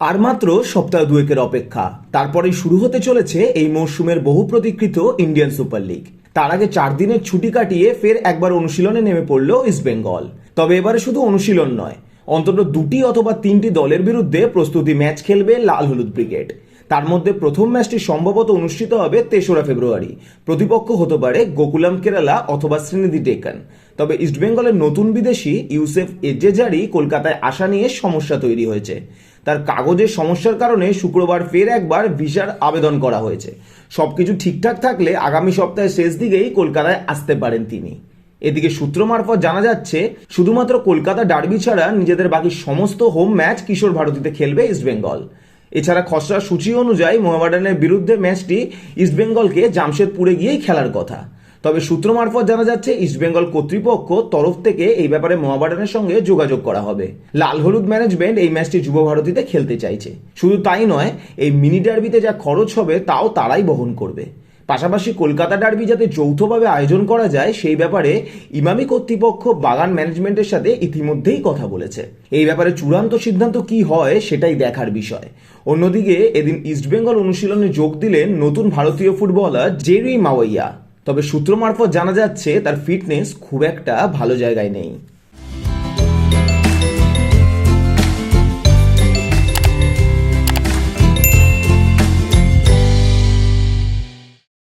আর মাত্র সপ্তাহ দুয়েকের অপেক্ষা। তারপরেই শুরু হতে চলেছে এই মৌসুমের বহু প্রতিকৃত ইন্ডিয়ান সুপার লিগ। তার আগে চার দিনের ছুটি কাটিয়ে ফের একবার অনুশীলনে নেমে পড়ল ইস্টবেঙ্গল তবে এবারে শুধু অনুশীলন নয়, অন্তত দুটি অথবা তিনটি দলের বিরুদ্ধে প্রস্তুতি ম্যাচ খেলবে লাল হলুদ ব্রিগেড। তার মধ্যে প্রথম ম্যাচটি সম্ভবত অনুষ্ঠিত হবে তেসরা ফেব্রুয়ারি। প্রতিপক্ষ হতে পারে গোকুলাম কেরালা অথবা শ্রীনিধি টেকান। তবে ইস্টবেঙ্গলের নতুন বিদেশি ইউসেফ এজেজারি কলকাতায় আসা নিয়ে সমস্যা তৈরি হয়েছে। তার কাগজের সমস্যার কারণে শুক্রবার ফের একবার ভিসার আবেদন করা হয়েছে। সবকিছু ঠিকঠাক থাকলে আগামী সপ্তাহের শেষ দিকেই কলকাতায় আসতে পারেন তিনি। এদিকে সূত্র মারফত জানা যাচ্ছে, শুধুমাত্র কলকাতা ডার্বি ছাড়া নিজেদের বাকি সমস্ত হোম ম্যাচ কিশোর ভারতীতে খেলবে ইস্টবেঙ্গল এছাড়া খসড়া সূচি অনুযায়ী মোহামেডানের বিরুদ্ধে ম্যাচটি ইস্টবেঙ্গলকে জামশেদপুরে গিয়েই খেলার কথা। তবে সূত্র মারফত জানা যাচ্ছে ইস্টবেঙ্গল কর্তৃপক্ষ তরফ থেকে এই ব্যাপারে মহাবাডানের সঙ্গে যোগাযোগ করা হবে। লাল হলুদ ম্যানেজমেন্ট এই ম্যাচটি যুব ভারতীতে খেলতে চাইছে। শুধু তাই নয়, এই মিনি ডার্বিতে যা খরচ হবে, তাও তারাই বহন করবে। পাশাপাশি কলকাতা ডার্বি যাতে যৌথভাবে আয়োজন করা যায়, সেই ব্যাপারে ইমামি কর্তৃপক্ষ বাগান ম্যানেজমেন্টের সাথে ইতিমধ্যেই কথা বলেছে। এই ব্যাপারে চূড়ান্ত সিদ্ধান্ত কি হয়, সেটাই দেখার বিষয়। অন্যদিকে এদিন ইস্টবেঙ্গল অনুশীলনে যোগ দিলেন নতুন ভারতীয় ফুটবলার জেরি মাওয়াইয়া। তবে সূত্র মারফত জানা যাচ্ছে, তার ফিটনেস খুব একটা ভালো জায়গায় নেই।